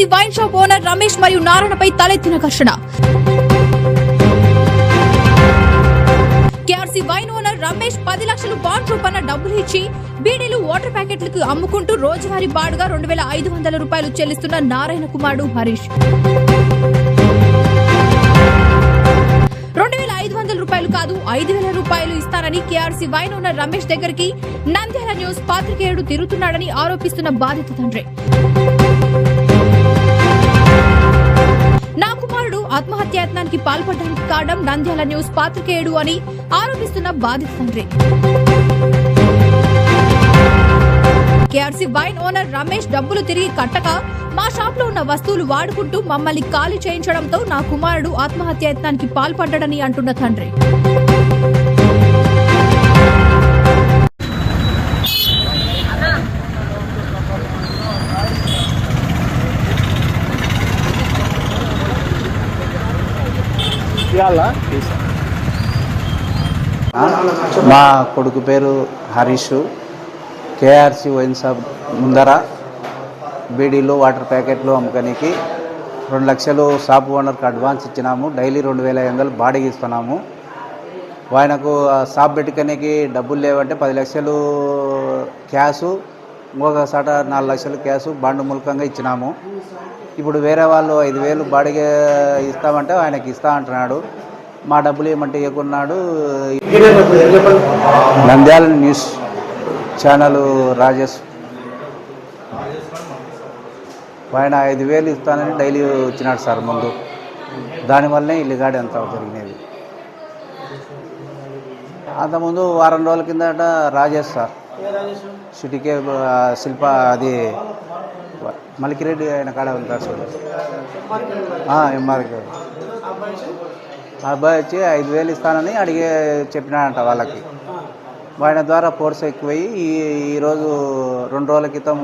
KRC wine shop owner Ramesh మరియు నారాయణపై తలెత్తిన ఘర్షణ. కేఆర్సీ వైన్ ఓనర్ రమేష్ పది లక్షలు బాండ్ రూపాన డబ్బులు ఇచ్చి బీడీలు వాటర్ ప్యాకెట్లకు అమ్ముకుంటూ రోజువారీ బాడుగా రెండు వేల ఐదు వందల రూపాయలు చెల్లిస్తున్న నారాయణ కుమారుడు హరీష్. రెండు వేల ఐదు వందల రూపాయలు కాదు ఐదు వేల రూపాయలు ఇస్తానని కేఆర్సీ వైన్ ఓనర్ రమేష్ దగ్గరికి నంద్యాల న్యూస్ పాత్రికేయుడు తిరుగుతున్నాడని ఆరోపిస్తున్న బాధిత తండ్రి. నా కుమారుడు ఆత్మహత్యాయత్నానికి పాల్పడడానికి కారణం నంద్యాల న్యూస్ పాత్రికేయుడు అని ఆరోపిస్తున్న బాధిత తండ్రి. కేఆర్సీ వైన్ ఓనర్ రమేష్ డబ్బులు తిరిగి కట్టక మా షాప్లో ఉన్న వస్తువులు వాడుకుంటూ మమ్మల్ని ఖాళీ చేయించడంతో నా కుమారుడు ఆత్మహత్యాయత్నానికి పాల్పడ్డాడని అంటున్న తండ్రి. మా కొడుకు పేరు హరీష్. కేఆర్సి వైన్ షాప్ ముందర బీడీలు వాటర్ ప్యాకెట్లు అమ్మకానికి రెండు లక్షలు షాప్ ఓనర్కి అడ్వాన్స్ ఇచ్చినాము. డైలీ రెండు వేల ఐదు వందలు బాడీకి ఇస్తున్నాము. ఆయనకు ఆ షాప్ పెట్టుకోనికి డబ్బులు లేవంటే పది లక్షలు క్యాషు ఇంకొక సాట నాలుగు లక్షలు క్యాషు బాండు మూలకంగా ఇచ్చినాము. ఇప్పుడు వేరే వాళ్ళు ఐదు వేలు బాడిగ ఇస్తామంటే ఆయనకి ఇస్తా అంటున్నాడు. మా డబ్బులు ఏమంటే ఇవ్వకున్నాడు. Nandyal news channel Rajesh. ఆయన ఐదు వేలు ఇస్తానని డైలీ వచ్చినాడు సార్ ముందు. దానివల్లనే ఇల్లుగాడి అంత జరిగినది. అంతకుముందు వారం రోజుల కిందట రాజేష్ సార్ సిటీకే శిల్ప అది మలికిరెడ్డి ఆయన కాడ ఉంటారు సార్ ఎంఆర్కే అబ్బాయి వచ్చి ఐదు వేలు ఇస్తానని అడిగే చెప్పినాడంట వాళ్ళకి. ఆయన ద్వారా ఫోర్స్ ఎక్కువయ్యి ఈ ఈరోజు రెండు రోజుల క్రితం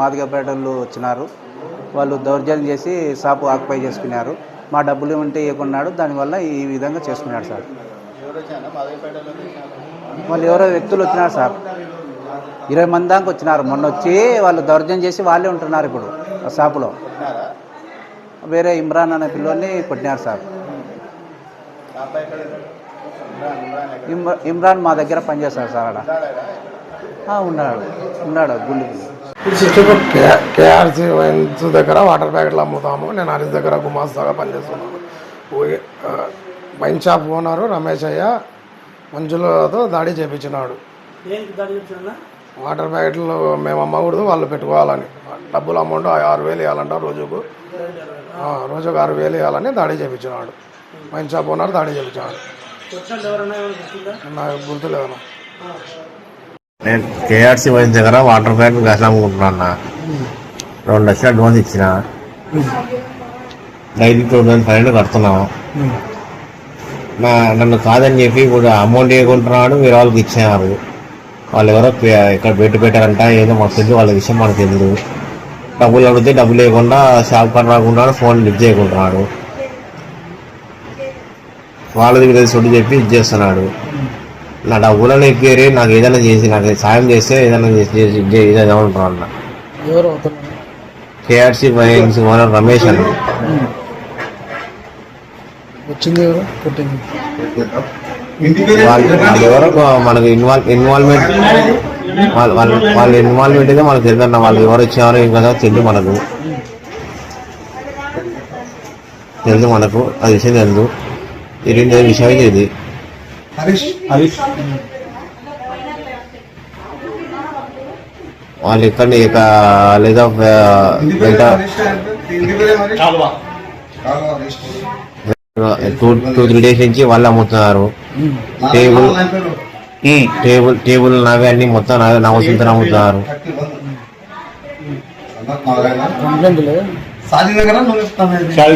మాదిగపేటలు వచ్చినారు. వాళ్ళు దౌర్జన్యం చేసి షాపు ఆక్యుపై చేసుకున్నారు. మా డబ్బులు ఉంటే ఇవ్వకున్నాడు. దానివల్ల ఈ విధంగా చేసుకున్నాడు సార్. వాళ్ళు ఎవరో వ్యక్తులు వచ్చినారు సార్. ఇరవై మంది దాకా వచ్చినారు. మొన్న వచ్చి వాళ్ళు దౌర్జన్యం చేసి వాళ్ళే ఉంటున్నారు ఇప్పుడు ఆ షాపులో. వేరే ఇమ్రాన్ అనే పిల్లోని కొట్టినారు సార్. ఇమ్రా ఇమ్రాన్ మా దగ్గర పనిచేస్తారు సార్ ఆడ. ఉన్నాడు. ఉన్నాడు గుండు కేఆర్సీ వైన్స్ దగ్గర వాటర్ ప్యాకెట్లు అమ్ముతాము. నేను హరీష్ దగ్గర గుమాస్తాగా పనిచేస్తున్నాను. ఓ- వైన్ షాప్ ఓనరు రమేష్ అయ్య మంజులతో దాడి చేపించినాడు. వాటర్ ప్యాకెట్లు మేము అమ్మకూడదు వాళ్ళు పెట్టుకోవాలని. డబ్బులు అమౌంట్ ఆరు వేలు ఇవ్వాలంట రోజుకు. ఆ, రోజుకు ఆరు వేలు ఇవ్వాలని దాడి చేపించినాడు. వైన్ షాప్ ఓనర్ దాడి గుర్తుందా? నాకు గుర్తులేదు నేను కేఆర్సీ వైన్ దగ్గర వాటర్ ప్యాకెట్ గ్యాస్ అమ్ముకుంటున్నా అన్న. రెండు లక్షలు అడ్వాన్స్ ఇచ్చిన. Daily two thousand five hundred కడుతున్నాం నా నన్ను కాదని చెప్పి ఇప్పుడు అమౌంట్ ఇవ్వకుంటున్నాడు వేరే వాళ్ళకి ఇచ్చినారు. వాళ్ళు ఎవరో ఇక్కడ పెట్టి పెట్టారంట ఏదో మాకు తెలియదు వాళ్ళ విషయం మనకు తెలియదు. డబ్బులు అడిగితే డబ్బులు ఇవ్వకుండా షాప్ కాడ రాకుంటున్నాడు ఫోన్ లిఫ్ట్ చేయకుంటున్నాడు. వాళ్ళ దగ్గర ఒకటి చెప్పి ఇది చేస్తున్నాడు. నా డబ్బులను ఎక్కేరి నాకు ఏదైనా చేసి నాకు సాయం చేస్తే ఏదైనా చేసి చేసి ఇది చేయి, ఇది ఏమంటున్నాను అన్న ఎవరు అవుతున్నారు కేఆర్సీ వైన్స్ ఓనర్ రమేష్ అన్న వచ్చింది ఎవరు పుట్టింది వాళ్ళు వాళ్ళు ఎవరో మనకు ఇన్వాల్వ్ ఇన్వాల్వ్మెంట్ వాళ్ళ వాళ్ళ వాళ్ళ ఇన్వాల్వ్మెంట్ అయితే మనకు తెలియదన్న వాళ్ళు ఎవరు వచ్చారో ఏం కదా తెలియదు మనకు. తెలుసు మనకు. అది విషయం తెలుసు ఇది విషయం అయితే ఇది వాళ్ళు ఇక్కడ ఇక లేదా బయట టూ టూ త్రీ డేస్ నుంచి వాళ్ళు అమ్ముతున్నారు. టేబుల్ టేబుల్ టేబుల్ నావే అన్ని మొత్తం నావే నా వసంతో అమ్ముతున్నారు.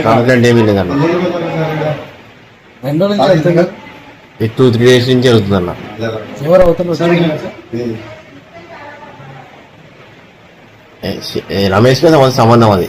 కంప్లైంట్ ఏమీ లేదన్న. టూ త్రీ డేస్ నుంచి జరుగుతుందన్న రమేష్ సంబంధం- సంబంధం అది.